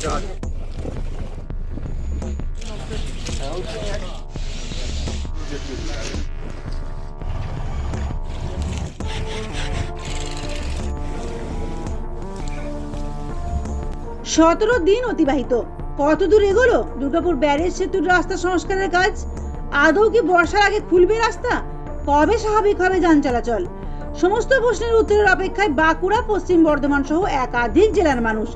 সতেরো দিন অতিবাহিত। কত দূর এগোলো? দুর্গাপুর ব্যারেজ সেতুর রাস্তা সংস্কারের কাজ? আদৌ কি বর্ষার আগে খুলবে রাস্তা? কবে স্বাভাবিক হবে যান চলাচল? সমস্ত প্রশ্নের উত্তরের অপেক্ষায় বাঁকুড়া, পশ্চিম বর্ধমান সহ একাধিক জেলার মানুষ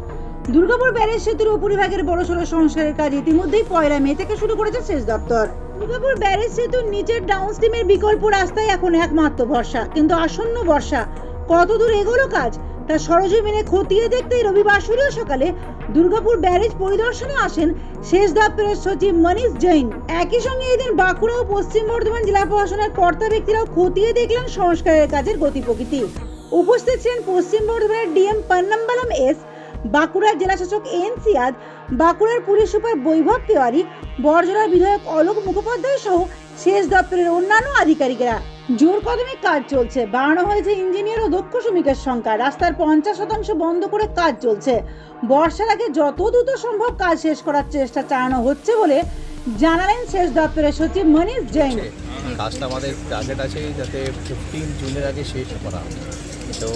দুর্গাপুর ব্যারেজ সেতুর উপরিভাগের বড়সড় সংস্কারের কাজ ইতিমধ্যেই পয়লা মে থেকে শুরু করেছে সেচ দপ্তর। দুর্গাপুর ব্যারেজ সেতুর নিচের ডাউনস্ট্রিমের বিকল্প রাস্তায় এখন একমাত্র ভরসা, কিন্তু আসন্ন বর্ষা। কত দূর এগোলো কাজ? তা সরজমিনে খতিয়ে দেখতেই রবিবার শুরু সকালে দুর্গাপুর ব্যারেজ পরিদর্শনে আসেন সেচ দপ্তরের সচিব মনীষ জৈন। একই সঙ্গে এদিন বাঁকুড়া ও পশ্চিম বর্ধমান জেলা প্রশাসনের কর্তা ব্যক্তিরাও খতিয়ে দেখলেন সংস্কারের কাজের গতি প্রকৃতি। উপস্থিত ছিলেন পশ্চিম বর্ধমানের ডিএম পান্নাম্বালাম এস বাঁকুড়ার জেলা শাসক এন সিয়াদ বাঁকুড়ার পুলিশ সুপার বৈভব তেওয়ারি বরজলার বিধায়ক অলোক মুখোপাধ্যায় সহ সেচ দপ্তরের অন্যান্য আধিকারিকেরা। জোর কদমে কাজ চলছে। বাড়ানো হয়েছে ইঞ্জিনিয়ার ও দক্ষ শ্রমিকের সংখ্যা। রাস্তার পঞ্চাশ শতাংশ বন্ধ করে কাজ চলছে। বর্ষার আগে যত দ্রুত সম্ভব কাজ শেষ করার চেষ্টা চালানো হচ্ছে বলে জানালেন সেচ দপ্তরের সচিব মনীষ জৈন। কাজটা আমাদের টার্গেট আছে যাতে ফিফটিন জুনের আগে শেষ করা তো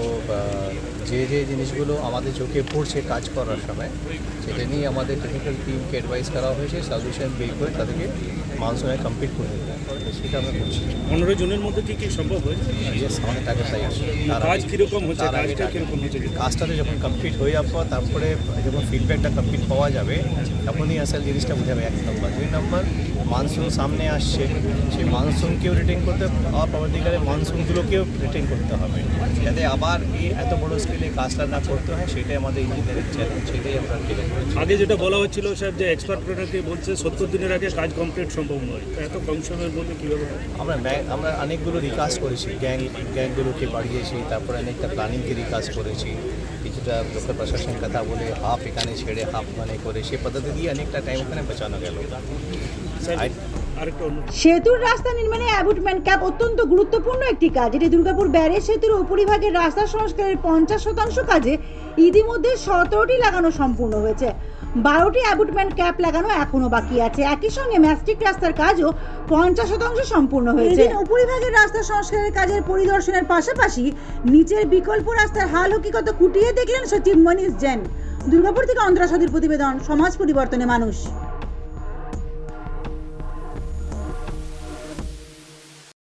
যে যে জিনিসগুলো আমাদের চোখে পড়ছে কাজ করার সময় সেটা নিয়ে আমাদের টেকনিক্যাল টিমকে অ্যাডভাইস করা হয়েছে। সলিউশন বের করে তাদেরকে মানসুনে কমপ্লিট করে সেটা আমরা করছি। পনেরো জনের মধ্যে কি কি সম্ভব হয়েছে? আমাদের টার্গেট তাই আছে। কাজ কীরকম হচ্ছে? কাজটা কীরকম হচ্ছে? কাজটাতে যখন কমপ্লিট হয়ে পর তারপরে যখন ফিডব্যাকটা কমপ্লিট পাওয়া যাবে তখনই আসলে জিনিসটা বোঝাবে এক নম্বর। দুই নম্বর মানসুন সামনে আসছে। সেই মানসুনকেও রিটেন করতে পরবর্তীকালে মানসুনগুলোকেও রিটেন করতে হবে। যাতে আবার এই এত বড় স্কেলে কাজটা না করতে হয় সেটাই আমাদের ইঞ্জিনিয়ারিং চ্যালেঞ্জ সেটাই আমরা আগে যেটা বলা হচ্ছিল স্যার যে এক্সপার্ট প্রোডাক্টকে বলছে সত্তর দিনের আগে কাজ কমপ্লিট সম্ভব নয়। এত কম সময়ের মধ্যে কীভাবে আমরা আমরা অনেকগুলো রিকাজ করেছি গ্যাং গ্যাংগুলোকে বাড়িয়েছি তারপরে অনেকটা প্ল্যানিংকে রিকাজ করেছি। কিছুটা লোকের প্রশাসন কথা বলে হাফ এখানে ছেড়ে হাফ মানে করে সে পদ্ধতি দিয়ে অনেকটা টাইম ওখানে বাঁচানো গেল। সেতুর রাস্তা নির্মাণে অ্যাবুটমেন্ট ক্যাপ অত্যন্ত গুরুত্বপূর্ণ একটি কাজ। এটি দুর্গাপুর ব্যারেজ সেতুর উপরিভাগের রাস্তা সংস্কারের পঞ্চাশ শতাংশ কাজে ইতিমধ্যে সতেরোটি লাগানো সম্পূর্ণ হয়েছে। বারোটি অ্যাবুটমেন্ট ক্যাপ লাগানো এখনও বাকি আছে। একই সঙ্গে ম্যাস্টিক রাস্তার কাজও পঞ্চাশ শতাংশ সম্পূর্ণ হয়েছে। উপরিভাগের রাস্তা সংস্কারের কাজের পরিদর্শনের পাশাপাশি নিচের বিকল্প রাস্তার হাল হকিকত খুঁটিয়ে দেখলেন সচিব মনীষ জেন। দুর্গাপুর থেকে অন্তরা সদীর প্রতিবেদন সমাজ পরিবর্তনে মানুষ।